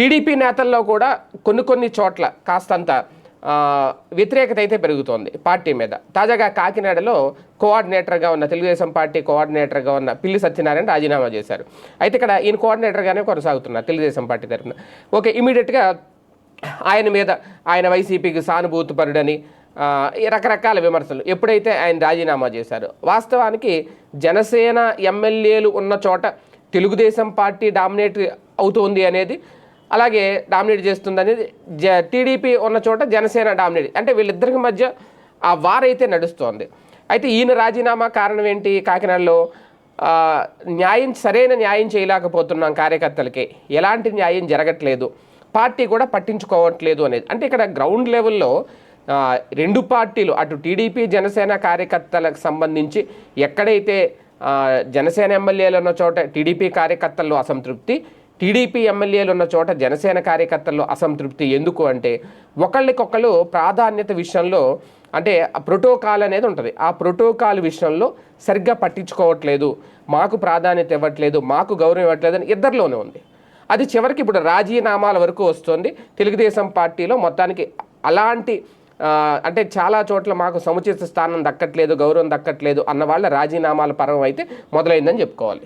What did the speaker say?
TDP నేతల్లో కూడా కొన్ని కొన్ని చోట్ల కాస్తంత వ్యతిరేకత అయితే పెరుగుతోంది పార్టీ మీద. తాజాగా కాకినాడలో కోఆర్డినేటర్గా ఉన్న తెలుగుదేశం పార్టీ కోఆర్డినేటర్గా ఉన్న పిల్లి సత్యనారాయణ రాజీనామా చేశారు. అయితే ఇక్కడ ఈయన కోఆర్డినేటర్గానే కొనసాగుతున్నారు తెలుగుదేశం పార్టీ తరఫున. ఓకే ఇమీడియట్గా ఆయన మీద ఆయన వైసీపీకి సానుభూతిపరుడని రకరకాల విమర్శలు ఎప్పుడైతే ఆయన రాజీనామా చేశారు వాస్తవానికి జనసేన ఎమ్మెల్యేలు ఉన్న చోట తెలుగుదేశం పార్టీ డామినేట్ అవుతోంది అనేది అలాగే డామినేట్ చేస్తుంది అనేది జ టీడీపీ ఉన్న చోట జనసేన డామినేట్ అంటే వీళ్ళిద్దరికి మధ్య ఆ వారైతే నడుస్తోంది. అయితే ఈయన రాజీనామా కారణం ఏంటి? కాకినాడలో న్యాయం సరైన న్యాయం చేయలేకపోతున్నాం కార్యకర్తలకి. ఎలాంటి న్యాయం జరగట్లేదు. పార్టీ కూడా పట్టించుకోవట్లేదు అనేది. అంటే ఇక్కడ గ్రౌండ్ లెవెల్లో రెండు పార్టీలు అటు టీడీపీ జనసేన కార్యకర్తలకు సంబంధించి ఎక్కడైతే జనసేన ఎమ్మెల్యేలు ఉన్న చోట టీడీపీ కార్యకర్తల్లో అసంతృప్తి టీడీపీ ఎమ్మెల్యేలు ఉన్న చోట జనసేన కార్యకర్తల్లో అసంతృప్తి ఎందుకు అంటే ఒకళ్ళకొకళ్ళు ప్రాధాన్యత విషయంలో అంటే ప్రోటోకాల్ అనేది ఉంటుంది. ఆ ప్రోటోకాల్ విషయంలో సరిగ్గా పట్టించుకోవట్లేదు మాకు ప్రాధాన్యత ఇవ్వట్లేదు మాకు గౌరవం ఇవ్వట్లేదు అని ఇద్దరిలోనే ఉంది. అది చివరికి ఇప్పుడు రాజీనామాల వరకు వస్తుంది. తెలుగుదేశం పార్టీలో మొత్తానికి అలాంటి అంటే చాలా చోట్ల మాకు సముచిత స్థానం దక్కట్లేదు గౌరవం దక్కట్లేదు అన్న వాళ్ళ రాజీనామాల పరం అయితే మొదలైందని చెప్పుకోవాలి.